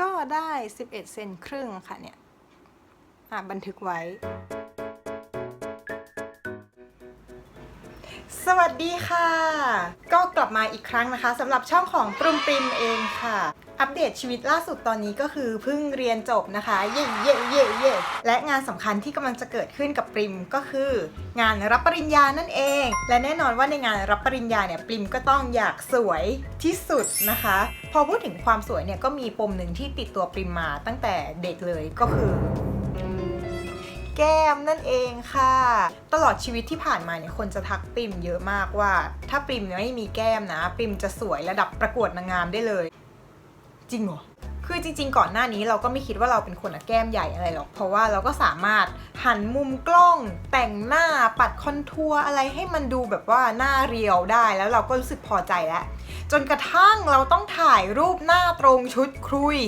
ก็ได้ 11 เซนครึ่งค่ะเนี่ยบันทึกไว้ สวัสดีค่ะ ก็กลับมาอีกครั้งนะคะสำหรับช่องของปรุมปริมเองค่ะ อัปเดตชีวิตล่าสุดตอนนี้ก็คือเพิ่งเรียนจบนะคะ เย่เย่เย่เย่และงานสำคัญที่กำลังจะเกิดขึ้นกับปริมก็คือ งานรับปริญญานั่นเอง และแน่นอนว่าในงานรับปริญญาเนี่ยปริมก็ต้องอยากสวยที่สุดนะคะ พอพูดถึงความสวยเนี่ยก็มีปมหนึ่งที่ติดตัวปริมมาตั้งแต่เด็กเลยก็คือ แก้มนั่นเองค่ะ ตลอดชีวิตที่ผ่านมาเนี่ยคนจะทักปริมเยอะมากว่า ถ้าปริมไม่มีแก้มนะปริมจะสวยระดับประกวดนางงามได้เลย จริงเหรอคือจริง ๆ ก่อนหน้านี้เราก็ไม่คิดว่าเราเป็นคนแก้มใหญ่อะไรหรอก เพราะว่าเราก็สามารถหันมุมกล้องแต่งหน้าปัดคอนทัวร์อะไรให้มันดูแบบว่าหน้าเรียวได้แล้วเราก็รู้สึกพอใจแล้ว จนกระทั่งเราต้องถ่ายรูปหน้าตรงชุดครุย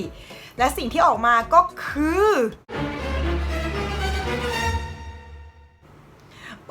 และสิ่งที่ออกมาก็คือ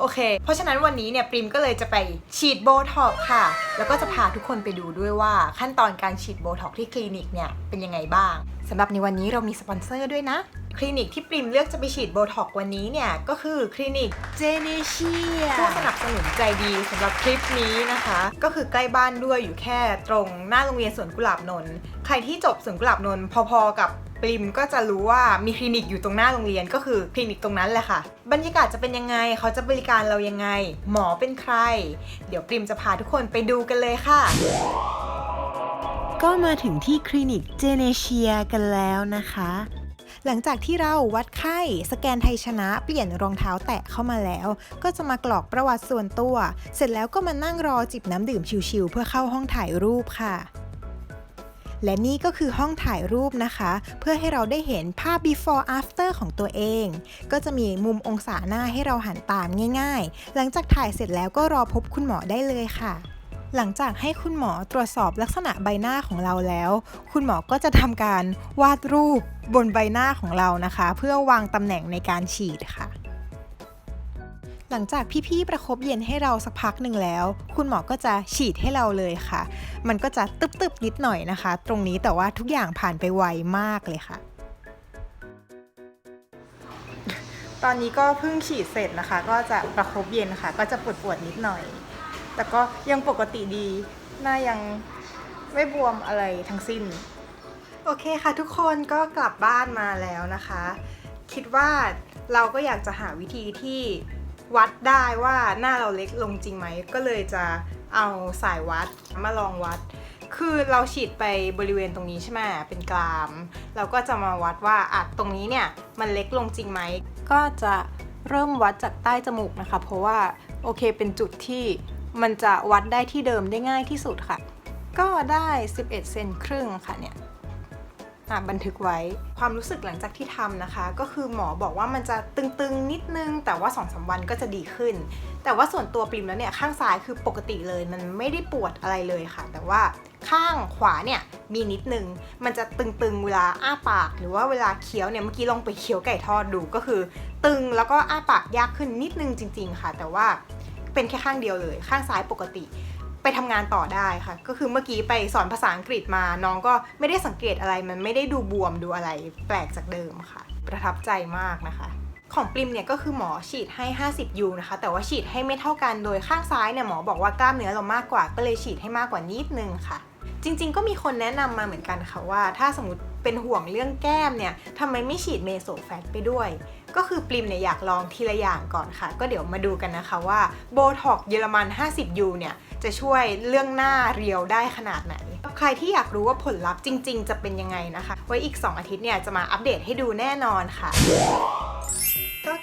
โอเค เพราะฉะนั้นวันนี้เนี่ยปริมก็เลยจะไปฉีดโบท็อกค่ะ แล้วก็จะพาทุกคนไปดูด้วยว่าขั้นตอนการฉีดโบท็อกที่คลินิกเนี่ยเป็นยังไงบ้างสำหรับในวันนี้เรามีสปอนเซอร์ด้วยนะ คลินิกที่ปริมเลือกจะไปฉีดโบท็อกซ์วันนี้เนี่ย ก็คือคลินิกเจเนเชียผู้สนับสนุนใจดีสำหรับคลิปนี้นะคะ ก็คือใกล้บ้านด้วยอยู่แค่ตรงหน้าโรงเรียนสวนกุหลาบนนท์ใครที่จบสวนกุหลาบนนท์พอๆกับปริมก็จะรู้ว่ามีคลินิกอยู่ตรงหน้าโรงเรียนก็คือคลินิกตรงนั้นแหละค่ะ บรรยากาศจะเป็นยังไงเขาจะบริการเรายังไง หมอเป็นใคร เดี๋ยวปริมจะพาทุกคนไปดูกันเลยค่ะก็มาถึงที่คลินิกเจเนเชียกันแล้วนะคะ หลังจากที่เราวัดไข้ สแกนไทยชนะเปลี่ยนรองเท้าแตะเข้ามาแล้ว ก็จะมากรอกประวัติส่วนตัว เสร็จแล้วก็มานั่งรอจิบน้ำดื่มชิวๆเพื่อเข้าห้องถ่ายรูปค่ะและนี่ก็คือห้องถ่ายรูปนะคะ เพื่อให้เราได้เห็นภาพ before after ของตัวเอง ก็จะมีมุมองศาหน้าให้เราหันตามง่าย ๆ หลังจากถ่ายเสร็จแล้วก็รอพบคุณหมอได้เลยค่ะ หลังจากให้คุณหมอตรวจสอบลักษณะใบหน้าของเราแล้ว คุณหมอก็จะทำการวาดรูปบนใบหน้าของเรานะคะ เพื่อวางตำแหน่งในการฉีดค่ะ หลังจากพี่ๆประคบเย็นให้เราสักพักหนึ่งแล้ว คุณหมอก็จะฉีดให้เราเลยค่ะ มันก็จะตึบๆนิดหน่อยนะคะ ตรงนี้แต่ว่าทุกอย่างผ่านไปไวมากเลยค่ะ ตอนนี้ก็เพิ่งฉีดเสร็จนะคะ ก็จะประคบเย็นค่ะ ก็จะปวดๆนิดหน่อย แต่ก็ยังปกติดี หน้ายังไม่บวมอะไรทั้งสิ้น โอเคค่ะทุกคนก็กลับบ้านมาแล้วนะคะ คิดว่าเราก็อยากจะหาวิธีที่วัดได้ว่าหน้าเราเล็กลงจริงไหม ก็เลยจะเอาสายวัดมาลองวัด คือเราฉีดไปบริเวณตรงนี้ใช่ไหมเป็นกราม เราก็จะมาวัดว่าอะตรงนี้เนี่ยมันเล็กลงจริงไหม ก็จะเริ่มวัดจากใต้จมูกนะคะ เพราะว่าโอเคเป็นจุดที่ มันจะวัดได้ที่เดิมได้ง่ายที่สุดค่ะ ก็ได้ 11 เซนครึ่งค่ะเนี่ยบันทึกไว้ความรู้สึกหลังจากที่ทำนะคะ ก็คือหมอบอกว่ามันจะตึงๆนิดนึง แต่ว่า2อสวันก็จะดีขึ้น แต่ว่าส่วนตัวปริมแล้วเนี่ยข้างซ้ายคือปกติเลยมันไม่ได้ปวดอะไรเลยค่ะ แต่ว่าข้างขวาเนี่ยมีนิดนึง มันจะตึงๆเวลาอ้าปาก หรือว่าเวลาเคี้ยวเนี่ยเมื่อกี้ลองไปเคี้ยวไก่ทอดดูก็คือ ตึงแล้วก็อ้าปากยากขึ้นนิดนึงจริง ๆ ค่ะ แต่ว่า เป็นแค่ข้างเดียวเลย ข้างซ้ายปกติ ไปทำงานต่อได้ค่ะ ก็คือเมื่อกี้ไปสอนภาษาอังกฤษมาน้องก็ไม่ได้สังเกตอะไร มันไม่ได้ดูบวมดูอะไรแปลกจากเดิมค่ะ ประทับใจมากนะคะของปริมเนี่ยก็คือหมอฉีดให้ 50 ยูนะคะ แต่ว่าฉีดให้ไม่เท่ากัน โดยข้างซ้ายเนี่ยหมอบอกว่ากล้ามเนื้อเรามากกว่า ก็เลยฉีดให้มากกว่านิดนึงค่ะ จริงๆ ก็มีคนแนะนำมาเหมือนกันค่ะว่า ถ้าสมมติเป็นห่วงเรื่องแก้มเนี่ยทำไมไม่ฉีดเมโซแฟตไปด้วย ก็คือปริมเนี่ยอยากลองทีละอย่างก่อนค่ะ ก็เดี๋ยวมาดูกันนะคะว่าโบท็อกเยอรมัน 50 ยูเนี่ยจะช่วยเรื่องหน้าเรียวได้ขนาดไหน ใครที่อยากรู้ว่าผลลัพธ์จริง ๆ จะเป็นยังไงนะคะ ไว้อีก 2 อาทิตย์เนี่ยจะมาอัปเดตให้ดูแน่นอนค่ะ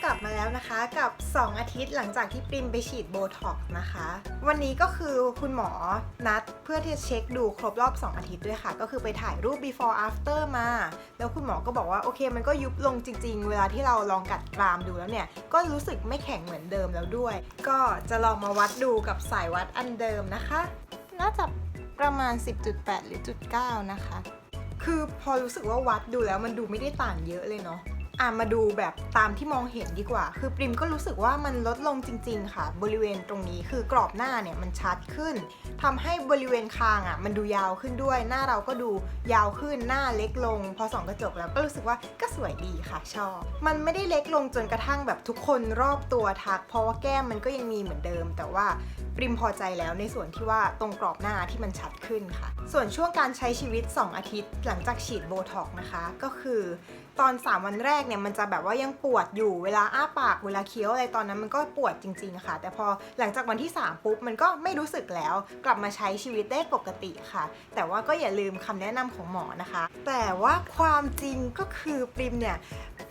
ลับมาแล้วนะคะกับ 2 อาทิตย์หลังจากที่ปริมไปฉีดโบท็อกนะคะ วันนี้ก็คือคุณหมอนัดเพื่อที่จะเช็คดูครบรอบ 2 อาทิตย์ด้วยค่ะ ก็คือไปถ่ายรูป before after มา แล้วคุณหมอก็บอกว่าโอเคมันก็ยุบลงจริง ๆ เวลาที่เราลองกัดกรามดูแล้วเนี่ย ก็รู้สึกไม่แข็งเหมือนเดิมแล้วด้วย ก็จะลองมาวัดดูกับสายวัดอันเดิมนะคะ น่าจะประมาณ 10.8 หรือ 9 นะคะ คือพอรู้สึกว่าวัดดูแล้วมันดูไม่ได้ต่างเยอะเลยเนาะ อะมาดูแบบตามที่มองเห็นดีกว่า คือปริมก็รู้สึกว่ามันลดลงจริง ๆ ค่ะ บริเวณตรงนี้คือกรอบหน้าเนี่ยมันชัดขึ้นทำให้บริเวณคางอะมันดูยาวขึ้นด้วย หน้าเราก็ดูยาวขึ้นหน้าเล็กลง พอส่องกระจกแล้วก็รู้สึกว่าก็สวยดีค่ะชอบ มันไม่ได้เล็กลงจนกระทั่งแบบทุกคนรอบตัวทัก เพราะว่าแก้มมันก็ยังมีเหมือนเดิม แต่ว่าปริมพอใจแล้วในส่วนที่ว่าตรงกรอบหน้าที่มันชัดขึ้นค่ะ ส่วนช่วงการใช้ชีวิต 2 อาทิตย์ หลังจากฉีดโบท็อกนะคะ ก็คือ ตอน 3 วันแรกเนี่ยมันจะแบบว่ายังปวดอยู่เวลาอ้าปากเวลาเคี้ยวอะไรตอนนั้นมันก็ปวดจริง ๆ ค่ะ แต่พอหลังจากวันที่ 3 ปุ๊บมันก็ไม่รู้สึกแล้ว กลับมาใช้ชีวิตได้ปกติค่ะ แต่ว่าก็อย่าลืมคำแนะนำของหมอนะคะ แต่ว่าความจริงก็คือปริมเนี่ย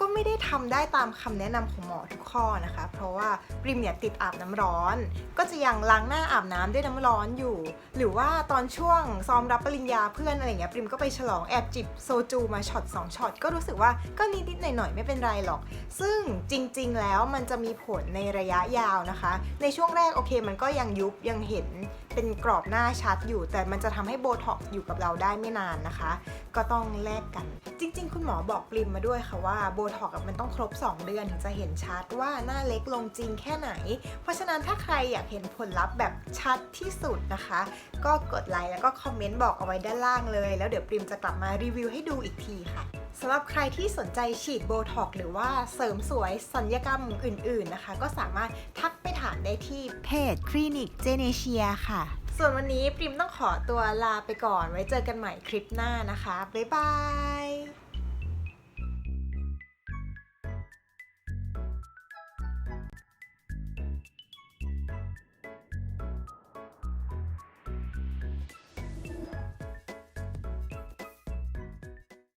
ก็ไม่ได้ทำได้ตามคำแนะนำของหมอทุกข้อนะคะ เพราะว่าปริมเนี่ยติดอาบน้ำร้อน ก็จะยังล้างหน้าอาบน้ำด้วยน้ำร้อนอยู่ หรือว่าตอนช่วงซ้อมรับปริญญาเพื่อนอะไรเงี้ยปริมก็ไปฉลองแอบจิบโซจูมาช็อต2ช็อตก็รู้สึกว่าก็นิดๆหน่อยๆไม่เป็นไรหรอก ซึ่งจริงๆแล้วมันจะมีผลในระยะยาวนะคะ ในช่วงแรกโอเคมันก็ยังยุบยังเห็น เป็นกรอบหน้าชัดอยู่ แต่มันจะทำให้โบท็อกซ์อยู่กับเราได้ไม่นานนะคะ ก็ต้องแลกกัน จริง ๆ คุณหมอบอกปริมมาด้วยค่ะว่าโบท็อกซ์มันต้องครบ 2 เดือนถึงจะเห็นชัดว่าหน้าเล็กลงจริงแค่ไหน เพราะฉะนั้นถ้าใครอยากเห็นผลลัพธ์แบบชัดที่สุดนะคะ ก็กดไลค์แล้วก็คอมเมนต์บอกเอาไว้ด้านล่างเลย แล้วเดี๋ยวปริมจะกลับมารีวิวให้ดูอีกทีค่ะสำหรับใครที่สนใจฉีดโบท็อกซ์หรือว่าเสริมสวยสัญญกรรมอื่น ๆนะคะ ก็สามารถทักไป ถามได้ที่เพจคลินิกเจเนเชียค่ะ ส่วนวันนี้ปริมต้องขอตัวลาไปก่อนไว้เจอกันใหม่คลิปหน้านะคะ บ๊ายบาย